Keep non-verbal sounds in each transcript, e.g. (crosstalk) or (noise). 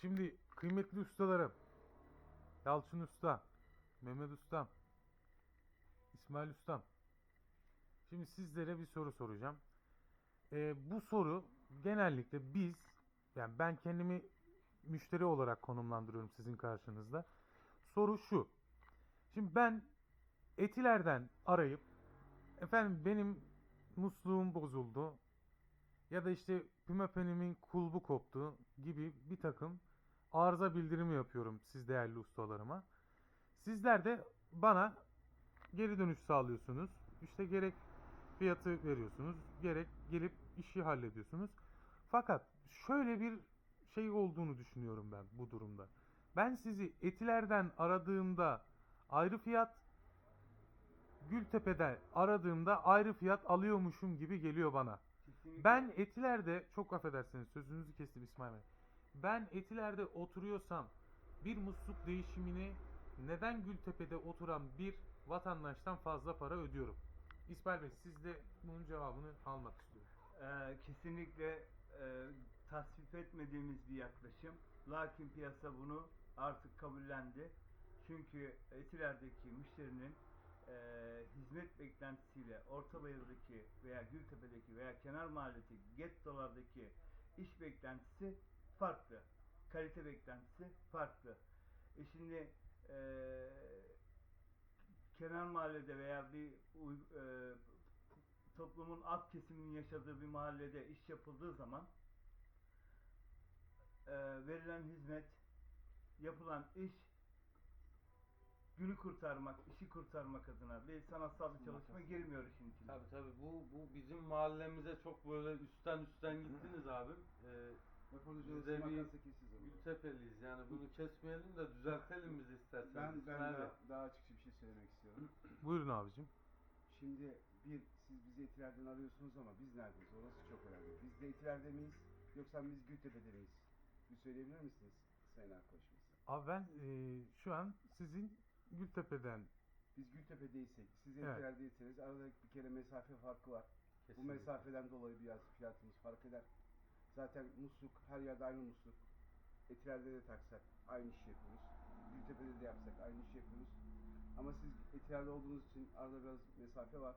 Şimdi kıymetli ustalarım. Yalçın Usta, Mehmet Ustam, İsmail Ustam. Şimdi sizlere bir soru soracağım. Ee, bu soru genellikle biz, yani ben kendimi müşteri olarak konumlandırıyorum sizin karşınızda. Soru şu. Şimdi ben Etiler'den arayıp efendim benim musluğum bozuldu ya da işte pümepenimin kulbu koptu gibi bir takım arıza bildirimi yapıyorum siz değerli ustalarıma. Sizler de bana geri dönüş sağlıyorsunuz. İşte gerek fiyatı veriyorsunuz, gerek gelip işi hallediyorsunuz. Fakat şöyle bir şey olduğunu düşünüyorum ben bu durumda. Ben sizi Etiler'den aradığımda ayrı fiyat, Gültepe'de aradığımda ayrı fiyat alıyormuşum gibi geliyor bana. Kesinlikle. Ben Etiler'de çok affedersiniz sözünüzü kestim İsmail Bey. Ben Etiler'de oturuyorsam bir musluk değişimini neden Gültepe'de oturan bir vatandaştan fazla para ödüyorum? İsmail Bey siz de bunun cevabını almak istiyorum. Ee, kesinlikle e, tasvip etmediğimiz bir yaklaşım. Lakin piyasa bunu artık kabullendi. Çünkü Etiler'deki müşterinin e, hizmet beklentisiyle Orta Bayır'daki veya Gültepe'deki veya kenar mahalledeki gettolardaki iş beklentisi farklı. Kalite beklentisi farklı. E şimdi e, kenar mahallede veya bir e, toplumun alt kesiminin yaşadığı bir mahallede iş yapıldığı zaman e, verilen hizmet, yapılan iş günü kurtarmak, işi kurtarmak adına bir sanatsal bir çalışma girmiyor işin içine. Tabii tabii bu bu bizim mahallemize çok böyle üstten üstten gittiniz abim. Ee, Olsun de bir- makası kesiz ama. Gültepeliyiz yani bunu kesmeyelim de düzeltelim biz isterseniz. Ben, ben İsmail Bey. daha, daha açıkça bir şey söylemek istiyorum. Buyurun abicim. Şimdi bir, siz bizi Etiler'den arıyorsunuz ama biz neredeyiz? Orası çok önemli. Biz de Etiler'de miyiz? Yoksa biz Gültepe'de miyiz? Bir söyleyebilir misiniz Sayın arkadaşımız? Abi ben e, şu an sizin Gültepe'den Biz Gültepe'deysek, siz Evet. Etiler'deyseniz arada bir kere mesafe farkı var. Bu Kesinlikle. mesafeden dolayı biraz fiyatımız fark eder. Zaten musluk, her yerde aynı musluk. Etiler'de de taksak aynı işi yapıyoruz. Gültepe'de de yapsak aynı işi yapıyoruz. Ama siz Etiler'de olduğunuz için arada biraz mesafe var.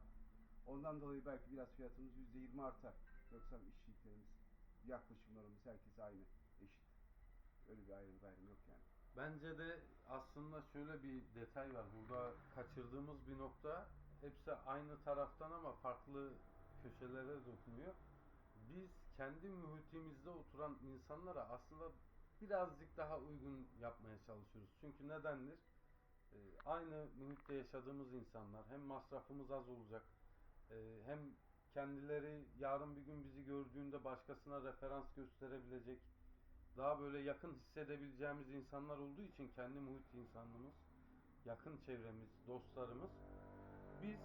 Ondan dolayı belki biraz fiyatımız %20 artar. Yoksa işçiliklerimiz, yaklaşımlarımız herkes aynı, eşit. Öyle bir ayrım gayrım yok yani. Bence de aslında şöyle bir detay var. Burada kaçırdığımız bir nokta. Hepsi aynı taraftan ama farklı köşelere dokunuyor. Biz kendi muhitimizde oturan insanlara aslında birazcık daha uygun yapmaya çalışıyoruz. Çünkü nedendir? Ee, aynı muhitte yaşadığımız insanlar hem masrafımız az olacak e, hem kendileri yarın bir gün bizi gördüğünde başkasına referans gösterebilecek daha böyle yakın hissedebileceğimiz insanlar olduğu için kendi muhit insanlığımız, yakın çevremiz, dostlarımız biz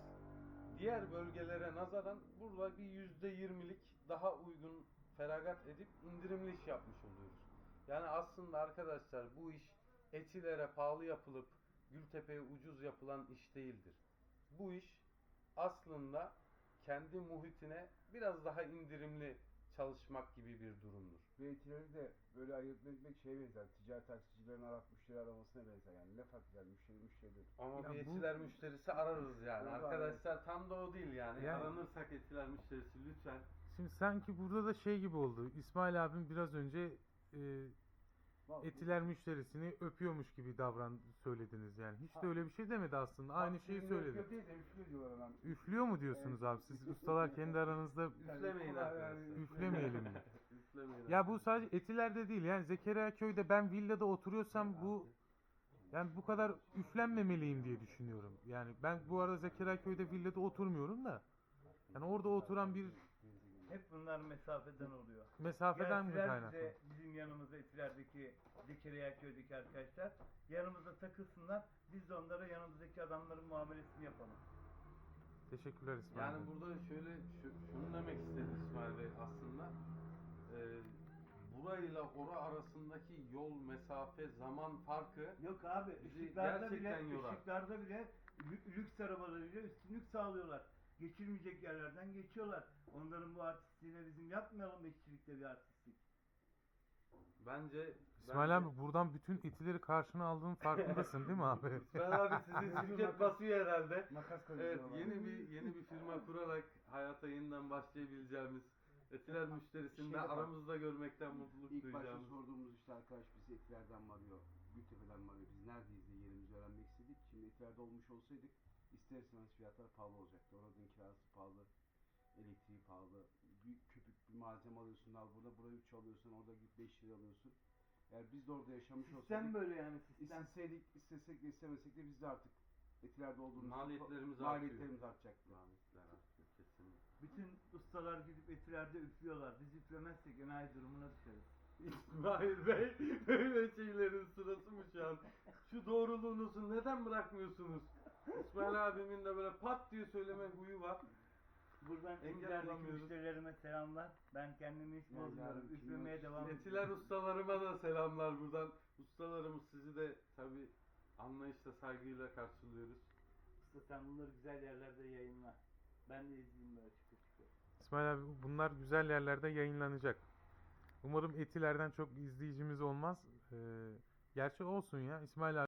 diğer bölgelere nazaran burada bir yüzde yirmilik daha uygun feragat edip indirimli iş yapmış oluyoruz. Yani aslında arkadaşlar bu iş Etilere pahalı yapılıp Gültepe'ye ucuz yapılan iş değildir. Bu iş aslında kendi muhitine biraz daha indirimli çalışmak gibi bir durumdur. Ve etileri de böyle ayırt etmek şeye benzer. Ticari taksicilerin arat müşteri aramasına benzer yani. Ne fark eder müşteri müşteridir. Ama Ya bir bu- müşterisi ararız yani. Arkadaşlar tam da o değil yani. Yani- Aranırsak etiler müşterisi lütfen. Şimdi sanki burada da şey gibi oldu. İsmail abim biraz önce e, Vallahi- Etiler müşterisini öpüyormuş gibi davran söylediniz yani. Hiç de öyle bir şey demedi aslında. Aynı şeyi söyledi. yok değil de üflüyor diyorlar hemen. Üflüyor mu diyorsunuz abi? Siz ustalar kendi aranızda (laughs) Üflemeyin arkadaşlar. üflemeyelim mi? (laughs) Üflemeyin. Ya bu sadece Etiler'de değil yani Zekeriya köyde ben villada oturuyorsam bu yani bu kadar üflenmemeliyim diye düşünüyorum. Yani ben bu arada Zekeriya köyde villada oturmuyorum da yani orada oturan bir Hep bunlar mesafeden oluyor. mesafeden mi Gelsinler kaynaklı? bize, bizim yanımıza Etiler'deki Zekeriya köydeki arkadaşlar yanımıza takılsınlar. Biz de onlara yanımızdaki adamların muamelesini yapalım. Teşekkürler İsmail. Yani Bey. burada şöyle şu- şunu demek istedi İsmail Bey aslında. Ee, burayla ora arasındaki yol, mesafe, zaman farkı Yok abi Bizi ışıklarda bile gerçekten yorar. ışıklarda bile lü- lüks arabalarıyla üstünlük sağlıyorlar. Geçilmeyecek yerlerden geçiyorlar. Onların bu artistliğine bizim yapmayalım işçilikte bir artistlik. bence İsmail Bence- abi buradan bütün etileri karşına aldığın farkındasın değil mi abi? (laughs) İsmail abi sizin şirket basıyor herhalde. Makas Evet yeni bir yeni bir firma kurarak hayata yeniden başlayabileceğimiz Etiler müşterisini de yapalım. aramızda görmekten mutluluk İlk başta duyacağımız. sorduğumuz işte arkadaş bizi etilerden mi arıyor, Gültepe'den mi arıyor, biz neredeyiz diye yerimizi öğrenmek istedik. Şimdi etilerde olmuş olsaydık ister istemez fiyatlar pahalı olacaktı. Oranın kirası pahalı, elektriği pahalı, bir köpük bir malzeme alıyorsun al burada, buraya 3 alıyorsun, orada git 5 lira alıyorsun. Eğer biz de orada yaşamış Sistem olsaydık, böyle yani sistem. isteseydik, istesek de istemesek de biz de artık etilerde olduğumuz Maliyetlerimiz maliyetlerimiz artacaktı. Maliyetler artıyor kesinlikle. Bütün ustalar gidip etilerde üflüyorlar. Biz üflemezsek enayi durumuna düşeriz. İsmail Bey böyle şeylerin sırası mı şu an? Şu doğruluğunuzu neden bırakmıyorsunuz? İsmail abimin de böyle pat diye söyleme huyu var. Buradan Engel olamıyoruz. müşterilerime selamlar. Ben kendimi hiç bozmuyorum. Üflemeye devam ediyorum. Etiler ustalarıma da selamlar buradan. Ustalarımız sizi de tabi anlayışla saygıyla karşılıyoruz. Usta sen bunları güzel yerlerde yayınla. Ben de izleyeyim böyle çıkı çıkı. İsmail abi bunlar güzel yerlerde yayınlanacak. Umarım etilerden çok izleyicimiz olmaz. Ee, gerçi olsun ya İsmail abi.